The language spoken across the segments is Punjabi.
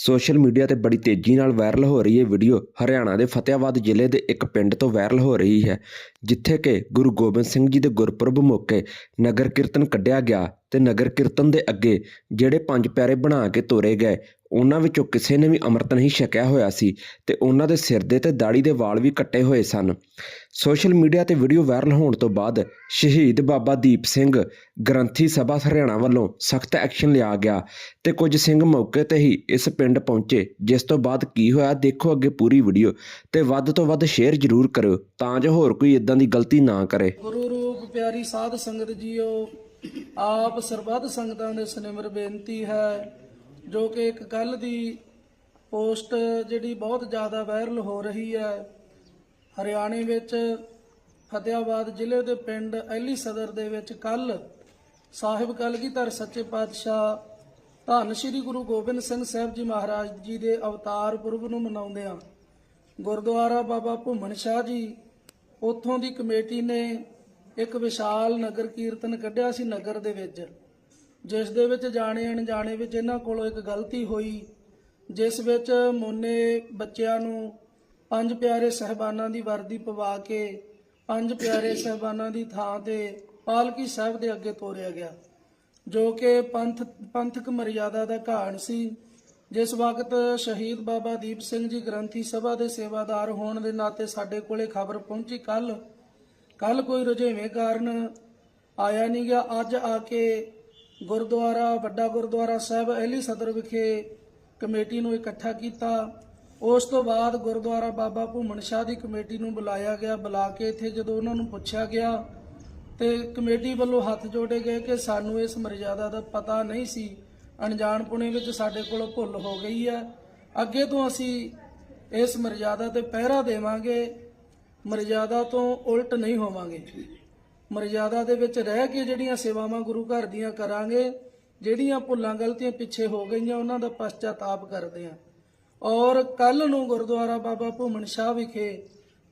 ਸੋਸ਼ਲ ਮੀਡੀਆ ਤੇ ਬੜੀ ਤੇਜ਼ੀ ਨਾਲ ਵਾਇਰਲ ਹੋ ਰਹੀ ਹੈ ਵੀਡੀਓ ਹਰਿਆਣਾ ਦੇ ਫਤਿਆਬਾਦ ਜ਼ਿਲ੍ਹੇ ਦੇ ਇੱਕ ਪਿੰਡ ਤੋਂ ਵਾਇਰਲ ਹੋ ਰਹੀ ਹੈ, ਜਿੱਥੇ ਕਿ ਗੁਰੂ ਗੋਬਿੰਦ ਸਿੰਘ ਜੀ ਦੇ ਗੁਰਪੁਰਬ ਮੌਕੇ ਨਗਰ ਕੀਰਤਨ ਕੱਢਿਆ ਗਿਆ ਤੇ ਨਗਰ ਕੀਰਤਨ ਦੇ ਅੱਗੇ ਜਿਹੜੇ ਪੰਜ ਪਿਆਰੇ ਬਣਾ ਕੇ ਤੋਰੇ ਗਏ ਉਹਨਾਂ ਵਿੱਚੋਂ ਕਿਸੇ ਨੇ ਵੀ ਅੰਮ੍ਰਿਤ ਨਹੀਂ ਛਕਿਆ ਹੋਇਆ ਸੀ ਤੇ ਉਹਨਾਂ ਦੇ ਸਿਰ ਦੇ ਤੇ ਦਾੜੀ ਦੇ ਵਾਲ ਵੀ ਕੱਟੇ ਹੋਏ ਸਨ। ਸੋਸ਼ਲ ਮੀਡੀਆ ਤੇ ਵੀਡੀਓ ਵਾਇਰਲ ਹੋਣ ਤੋਂ ਬਾਅਦ ਸ਼ਹੀਦ ਬਾਬਾ ਦੀਪ ਸਿੰਘ ਗ੍ਰੰਥੀ ਸਭਾ ਹਰਿਆਣਾ ਵੱਲੋਂ ਸਖਤ ਐਕਸ਼ਨ ਲਿਆ ਗਿਆ ਤੇ ਕੁਝ ਸਿੰਘ ਮੌਕੇ ਤੇ ਹੀ ਇਸ ਪਿੰਡ ਪਹੁੰਚੇ, ਜਿਸ ਤੋਂ ਬਾਅਦ ਕੀ ਹੋਇਆ ਦੇਖੋ ਅੱਗੇ ਪੂਰੀ ਵੀਡੀਓ ਤੇ ਵੱਧ ਤੋਂ ਵੱਧ ਸ਼ੇਅਰ ਜ਼ਰੂਰ ਕਰਿਓ, ਤਾਂ ਜੋ ਹੋਰ ਕੋਈ ਇਦਾਂ ਦੀ ਗਲਤੀ ਨਾ ਕਰੇ। ਗੁਰੂ ਰੂਪ ਪਿਆਰੀ ਸਾਧ ਸੰਗਤ ਜੀਓ, ਆਪ ਸਰਬੱਤ ਸੰਗਤਾਂ ਦੇ ਸਨਿਮਰ ਬੇਨਤੀ ਹੈ ਜੋ ਕਿ ਇੱਕ ਕੱਲ ਦੀ ਪੋਸਟ ਜਿਹੜੀ ਬਹੁਤ ਜ਼ਿਆਦਾ ਵਾਇਰਲ ਹੋ ਰਹੀ ਹੈ, ਹਰਿਆਣੇ ਵਿੱਚ ਫਤਿਆਬਾਦ ਜ਼ਿਲ੍ਹੇ ਦੇ ਪਿੰਡ ਐਲੀ ਸਦਰ ਦੇ ਵਿੱਚ ਕੱਲ ਸਾਹਿਬ ਕਲਗੀਧਰ ਸੱਚੇ ਪਾਤਸ਼ਾਹ ਧੰਨ ਸ੍ਰੀ ਗੁਰੂ ਗੋਬਿੰਦ ਸਿੰਘ ਸਾਹਿਬ ਜੀ ਮਹਾਰਾਜ ਜੀ ਦੇ ਅਵਤਾਰ ਪੁਰਬ ਨੂੰ ਮਨਾਉਂਦੇ ਆ। ਗੁਰਦੁਆਰਾ ਬਾਬਾ ਭੁੰਮਣ ਸ਼ਾਹ ਜੀ, ਉੱਥੋਂ ਦੀ ਕਮੇਟੀ ਨੇ ਇੱਕ ਵਿਸ਼ਾਲ ਨਗਰ ਕੀਰਤਨ ਕੱਢਿਆ ਸੀ ਨਗਰ ਦੇ ਵਿੱਚ। ਜਿਸ ਦੇ ਵਿੱਚ ਜਾਣੇ ਅਣਜਾਣੇ ਵਿੱਚ ਇਹਨਾਂ ਕੋਲੋਂ ਇੱਕ ਗਲਤੀ ਹੋਈ, ਜਿਸ ਵਿੱਚ ਮੋਨੇ ਬੱਚਿਆਂ ਨੂੰ ਪੰਜ ਪਿਆਰੇ ਸਹਿਬਾਨਾਂ ਦੀ ਵਰਦੀ ਪਵਾ ਕੇ, ਪੰਜ ਪਿਆਰੇ ਸਹਿਬਾਨਾਂ ਦੀ ਥਾਂ ਤੇ ਪਾਲਕੀ ਸਾਹਿਬ ਦੇ ਅੱਗੇ ਤੋਰਿਆ ਗਿਆ, ਜੋ ਕਿ ਪੰਥ, ਪੰਥਕ ਮਰਿਆਦਾ ਦਾ ਘਾਣ ਸੀ, ਜਿਸ ਵਕਤ ਸ਼ਹੀਦ ਬਾਬਾ ਦੀਪ ਸਿੰਘ ਜੀ ਗ੍ਰੰਥੀ ਸਭਾ ਦੇ ਸੇਵਾਦਾਰ ਹੋਣ ਦੇ ਨਾਤੇ ਸਾਡੇ ਕੋਲੇ ਖਬਰ ਪਹੁੰਚੀ ਕੱਲ ਕੱਲ ਕੋਈ ਰੁਝੇਵੇਂ ਕਾਰਨ ਆਇਆ ਨਹੀਂ ਗਿਆ ਅੱਜ ਆ ਕੇ ਗੁਰਦੁਆਰਾ, ਵੱਡਾ ਗੁਰਦੁਆਰਾ ਸਾਹਿਬ, ਅਹਿਲੀ ਸਦਰ ਵਿਖੇ ਕਮੇਟੀ ਨੂੰ ਇਕੱਠਾ ਕੀਤਾ। ਉਸ ਤੋਂ ਬਾਅਦ ਗੁਰਦੁਆਰਾ ਬਾਬਾ ਭੂਮਣ ਸ਼ਾਹ ਦੀ ਕਮੇਟੀ ਨੂੰ ਬੁਲਾਇਆ ਗਿਆ, ਬੁਲਾ ਕੇ ਇੱਥੇ ਜਦੋਂ ਉਹਨਾਂ ਨੂੰ ਪੁੱਛਿਆ ਗਿਆ ਤੇ ਕਮੇਟੀ ਵੱਲੋਂ ਹੱਥ ਜੋੜੇ ਗਏ ਕਿ ਸਾਨੂੰ ਇਸ ਮਰਜ਼ਾਦਾ ਦਾ ਪਤਾ ਨਹੀਂ ਸੀ। ਅਣਜਾਣਪੁਣੇ ਵਿੱਚ ਸਾਡੇ ਕੋਲੋਂ ਭੁੱਲ ਹੋ ਗਈ ਹੈ। ਅੱਗੇ ਤੋਂ ਅਸੀਂ ਇਸ ਮਰਜ਼ਾਦਾ ਤੇ ਪਹਿਰਾ ਦੇਵਾਂਗੇ। ਮਰਜ਼ਾਦਾ ਤੋਂ ਉਲਟ ਨਹੀਂ ਹੋਵਾਂਗੇ। ਮਰਜ਼ਾਦਾ ਦੇ ਵਿੱਚ ਰਹਿ ਕੇ ਜਿਹੜੀਆਂ ਸੇਵਾਵਾਂ ਗੁਰੂ ਘਰ ਦੀਆਂ ਕਰਾਂਗੇ, ਜਿਹੜੀਆਂ ਭੁੱਲਾਂ ਗਲਤੀਆਂ ਪਿੱਛੇ ਹੋ ਗਈਆਂ, ਉਹਨਾਂ ਦਾ ਪਛਤਾਤਾਪ ਕਰਦੇ ਹਾਂ। ਔਰ ਕੱਲ ਨੂੰ ਗੁਰਦੁਆਰਾ ਬਾਬਾ ਭੂਮਣ ਸ਼ਾਹ ਵਿਖੇ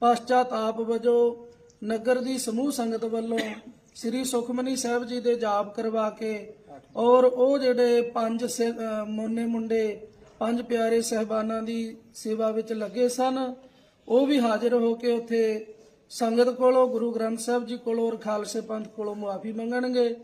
ਪਛਤਾਤਾਪ ਵਜੋਂ ਨਗਰ ਦੀ ਸਮੂਹ ਸੰਗਤ ਵੱਲੋਂ ਸ੍ਰੀ ਸੁਖਮਨੀ ਸਾਹਿਬ ਜੀ ਦੇ ਜਾਪ ਕਰਵਾ ਕੇ ਔਰ ਉਹ ਜਿਹੜੇ ਪੰਜ ਸੇ- ਮੋਨੇ ਮੁੰਡੇ, ਪੰਜ ਪਿਆਰੇ ਸਹਿਬਾਨਾਂ ਦੀ ਸੇਵਾ ਵਿੱਚ ਲੱਗੇ ਸਨ, ਉਹ ਵੀ ਹਾਜ਼ਰ ਹੋ ਕੇ ਉੱਥੇ ਸੰਗਤ ਕੋਲੋਂ ਗੁਰੂ ਗ੍ਰੰਥ ਸਾਹਿਬ ਜੀ ਕੋਲੋਂ ਔਰ ਖਾਲਸੇ ਪੰਥ ਕੋਲੋਂ ਮੁਆਫੀ ਮੰਗਣਗੇ।